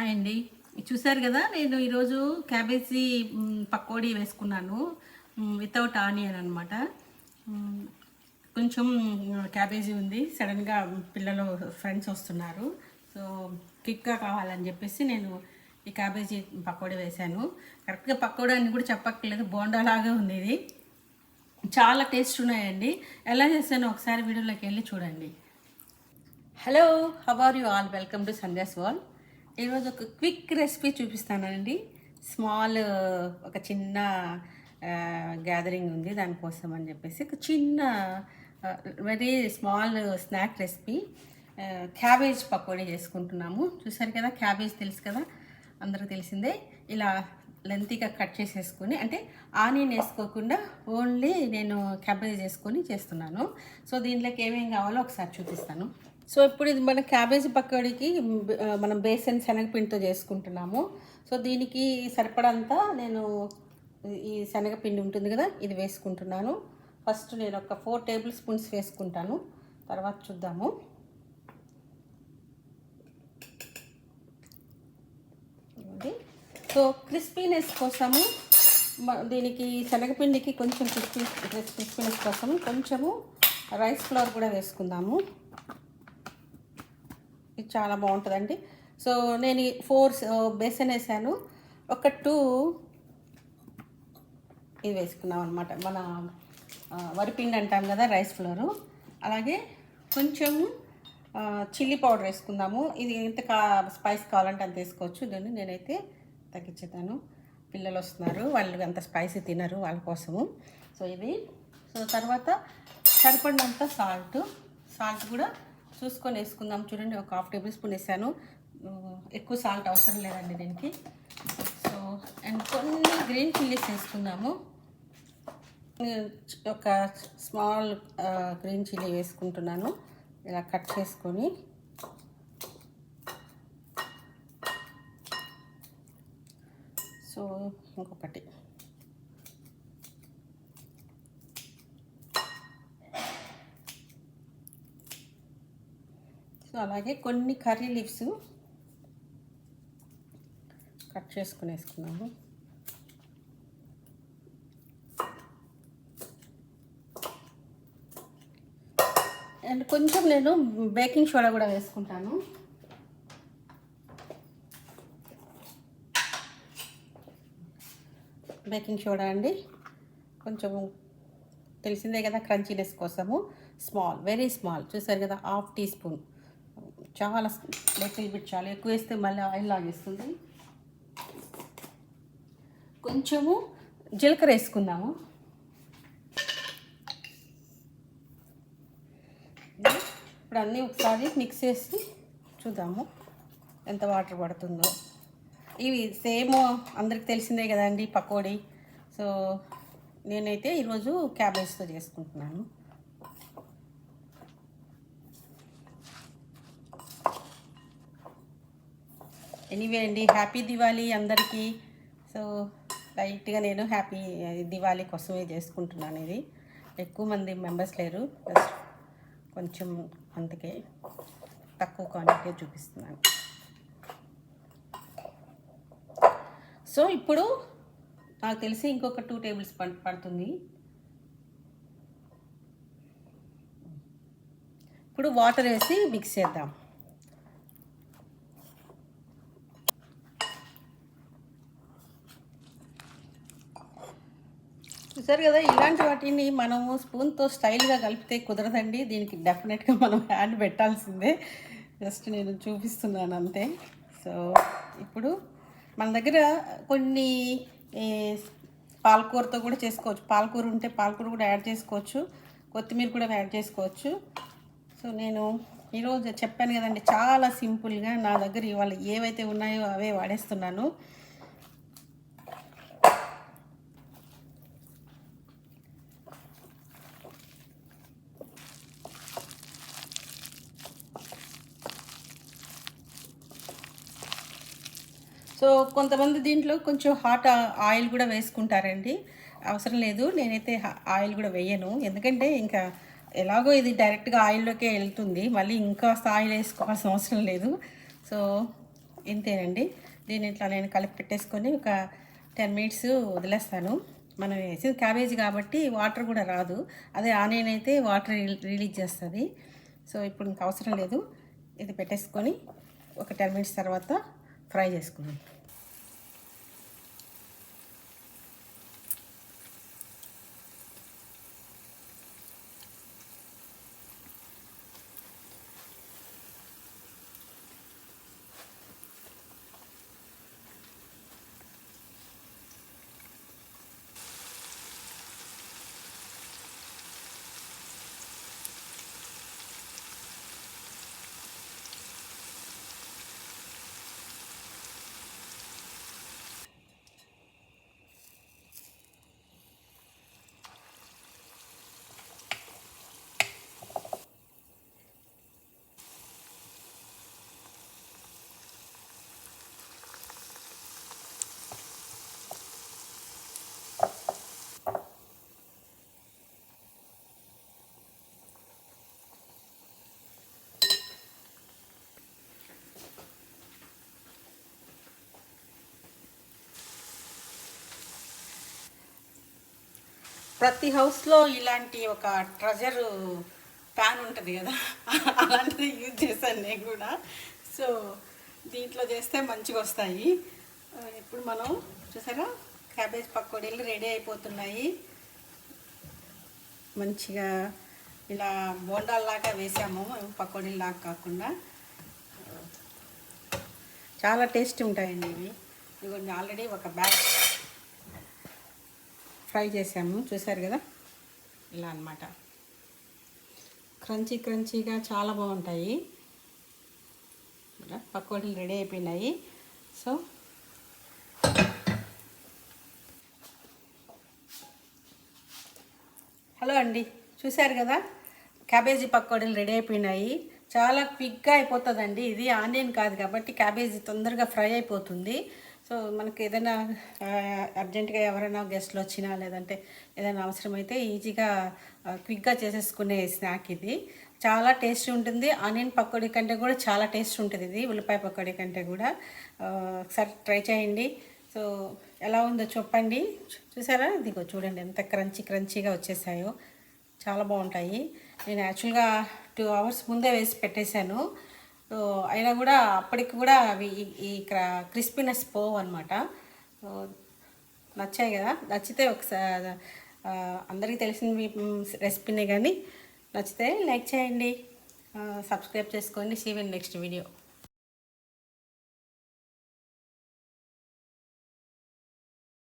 Hi అండి చూసారు కదా నేను ఈరోజు క్యాబేజీ పకోడీ వేసుకున్నాను. వితౌట్ ఆనియన్ అనమాట కొంచెం క్యాబేజీ ఉంది. సడన్గా పిల్లలు ఫ్రెండ్స్ వస్తున్నారు. సో క్విక్గా కావాలని చెప్పేసి నేను ఈ క్యాబేజీ పకోడీ వేశాను. కరెక్ట్గా పకోడీ అని కూడా చెప్పక్కర్లేదు. బోండాలాగా ఉంది ఇది చాలా టేస్ట్ ఉన్నాయండి. ఎలా చేశాను ఒకసారి వీడియోలోకి వెళ్ళి చూడండి. Hello how are you all welcome to Sandhya's wall ఈరోజు ఒక క్విక్ రెసిపీ చూపిస్తానండి. స్మాల్ ఒక చిన్న గ్యాదరింగ్ ఉంది దానికోసం అని చెప్పేసి. ఒక చిన్న very small snack recipe cabbage pakodi చేసుకుంటున్నాము. చూసారు కదా క్యాబేజ్ తెలుసు కదా అందరూ తెలిసిందే. ఇలా లెంతీగా కట్ చేసేసుకొని అంటే ఆనియన్ వేసుకోకుండా ఓన్లీ నేను క్యాబేజ్ చేసుకొని చేస్తున్నాను. సో దీంట్లోకి ఏమేమి కావాలో ఒకసారి చూపిస్తాను. సో ఇప్పుడు ఇది మన క్యాబేజీ పకోడీకి మనం బేసన్ శనగపిండితో చేసుకుంటున్నాము. సో దీనికి సరిపడంతా నేను ఈ శనగపిండి ఉంటుంది కదా ఇది వేసుకుంటున్నాను. ఫస్ట్ నేను ఒక ఫోర్ టేబుల్ స్పూన్స్ వేసుకుంటాను. తర్వాత చూద్దాము. సో క్రిస్పీనెస్ కోసము దీనికి శనగపిండికి కొంచెం క్రిస్పీ క్రిస్పీనెస్ కోసం కొంచెము రైస్ ఫ్లవర్ కూడా వేసుకుందాము. చాలా బాగుంటుందండి. సో నేను ఫోర్ బేసన్ వేసాను ఒక టూ ఇది వేసుకున్నాం అనమాట మన వరిపిండి అంటాం కదా రైస్ ఫ్లోరు. అలాగే కొంచెం చిల్లీ పౌడర్ వేసుకుందాము. ఇది ఎంత కా స్పైస్ కావాలంటే అంత వేసుకోవచ్చు. దీన్ని నేనైతే తగ్గించేతాను పిల్లలు వస్తున్నారు వాళ్ళు అంత స్పైసీ తినరు వాళ్ళ కోసము. సో ఇది సో తర్వాత సరిపడినంత సాల్ట్. సాల్ట్ కూడా చూసుకొని వేసుకుందాం. చూడండి ఒక హాఫ్ టేబుల్ స్పూన్ వేసాను. ఎక్కువ సాల్ట్ అవసరం లేదండి దీనికి. సో అండ్ కొన్ని గ్రీన్ చిల్లీస్ వేసుకుందాము. ఒక స్మాల్ గ్రీన్ చిల్లీ వేసుకుంటున్నాను. ఇలా కట్ చేసుకొని. సో ఇంకొకటి. అలాగే కొన్ని కర్రీ లీవ్స్ కట్ చేసుకుని వేసుకున్నాము అండ్ కొంచెం నేను బేకింగ్ సోడా కూడా వేసుకుంటాను. బేకింగ్ సోడా అండి. కొంచెం తెలిసిందే కదా క్రంచీనెస్ కోసము. Small very small. చూసారు కదా హాఫ్ టీ స్పూన్. చాలా లిటిల్ బిట్ చాలా ఎక్కువ వేస్తే మళ్ళీ ఆయిల్ లాగేస్తుంది. కొంచెము జీలకర్ర వేసుకుందాము. ఇప్పుడు అన్నీ ఒకసారి మిక్స్ చేసి చూద్దాము ఎంత వాటర్ పడుతుందో. ఇవి సేమ్ అందరికి తెలిసిందే కదండి పకోడీ. సో నేనైతే ఈరోజు క్యాబేజ్తో చేసుకుంటున్నాను. ఎనీవే అండి హ్యాపీ దివాళీ అందరికీ. సో లైట్గా నేను హ్యాపీ దివాళీ కోసమే చేసుకుంటున్నాను ఇది. ఎక్కువ మంది మెంబర్స్ లేరు. కొంచెం అందుకే తక్కువ క్వాంటిటీ చూపిస్తున్నాను. సో ఇప్పుడు నాకు తెలిసి ఇంకొక టూ టేబుల్స్ పడుతుంది. ఇప్పుడు వాటర్ వేసి మిక్స్ చేద్దాం. చూసారు కదా ఇలాంటి వాటిని మనము స్పూన్తో స్టైల్గా కలిపితే కుదరదండి. దీనికి డెఫినెట్గా మనం హ్యాండ్ పెట్టాల్సిందే. జస్ట్ నేను చూపిస్తున్నాను అంతే. సో ఇప్పుడు మన దగ్గర కొన్ని పాలకూరతో కూడా చేసుకోవచ్చు. పాలకూర ఉంటే పాలకూర కూడా యాడ్ చేసుకోవచ్చు. కొత్తిమీర కూడా యాడ్ చేసుకోవచ్చు. సో నేను ఈరోజు చెప్పాను కదండి చాలా సింపుల్గా నా దగ్గర ఇవాళ ఏవైతే ఉన్నాయో అవే వాడేస్తున్నాను. సో కొంతమంది దీంట్లో కొంచెం హాట్ ఆయిల్ కూడా వేసుకుంటారండి. అవసరం లేదు. నేనైతే ఆయిల్ కూడా వేయను. ఎందుకంటే ఇంకా ఎలాగో ఇది డైరెక్ట్గా ఆయిల్లోకే వెళ్తుంది. మళ్ళీ ఇంకా ఆయిల్ వేసుకోవాల్సిన అవసరం లేదు. సో ఇంతేనండి. దీన్ని ఇట్లా నేను కలిపి పెట్టేసుకొని ఒక టెన్ మినిట్స్ వదిలేస్తాను. మనం వేసిన క్యాబేజీ కాబట్టి వాటర్ కూడా రాదు. అదే ఆనియన్ అయితే వాటర్ రిలీజ్ చేస్తుంది. సో ఇప్పుడు ఇంకా అవసరం లేదు. ఇది పెట్టేసుకొని ఒక టెన్ మినిట్స్ తర్వాత ఫ్రై చేసుకుందాం. ప్రతి హౌస్లో ఇలాంటి ఒక ట్రెజర్ ప్యాన్ ఉంటుంది కదా? అలాంటిది యూజ్ చేశాను నేను కూడా. సో దీంట్లో చేస్తే మంచిగా వస్తాయి. ఇప్పుడు మనం చూసారా? క్యాబేజ్ పకోడీలు రెడీ అయిపోతున్నాయి. మంచిగా ఇలా బోండాల్లాగా వేసాము పకోడీలాగా కాకుండా. చాలా టేస్ట్ ఉంటాయండి ఇవి. ఇదిగోండి ఆల్రెడీ ఒక బ్యాగ్ ఫ్రై చేసాము చూసారు కదా? ఇలా అన్నమాట. క్రంచీ క్రంచీగా చాలా బాగుంటాయి. పకోడీలు రెడీ అయిపోయినాయి. సో హలో అండి చూశారు కదా? క్యాబేజీ పకోడీలు రెడీ అయిపోయినాయి. చాలా క్విక్గా అయిపోతుందండి. ఇది ఆనియన్ కాదు కాబట్టి క్యాబేజీ తొందరగా ఫ్రై అయిపోతుంది. సో మనకి ఏదైనా అర్జెంటుగా ఎవరైనా గెస్ట్లు వచ్చినా లేదంటే ఏదైనా అవసరమైతే ఈజీగా క్విక్గా చేసేసుకునే స్నాక్ ఇది. చాలా టేస్ట్ ఉంటుంది. ఆనియన్ పకోడీ కంటే కూడా చాలా టేస్ట్ ఉంటుంది ఇది ఉల్లిపాయ పకోడీ కంటే కూడా. ఒకసారి ట్రై చేయండి. సో ఎలా ఉందో చెప్పండి చూసారా? ఇదిగో చూడండి ఎంత క్రంచీ క్రంచీగా వచ్చేసాయో. చాలా బాగుంటాయి. నేను యాక్చువల్గా టూ అవర్స్ ముందే వేసి పెట్టేశాను. సో అయినా కూడా అప్పటికి కూడా అవి ఈ- క్రిస్పీనెస్ పోవు అనమాట నచ్చాయి కదా? నచ్చితే ఒకసారి అందరికీ తెలిసిన రెసిపీనే కానీ నచ్చితే లైక్ చేయండి. సబ్స్క్రైబ్ చేసుకోండి. See you in next video.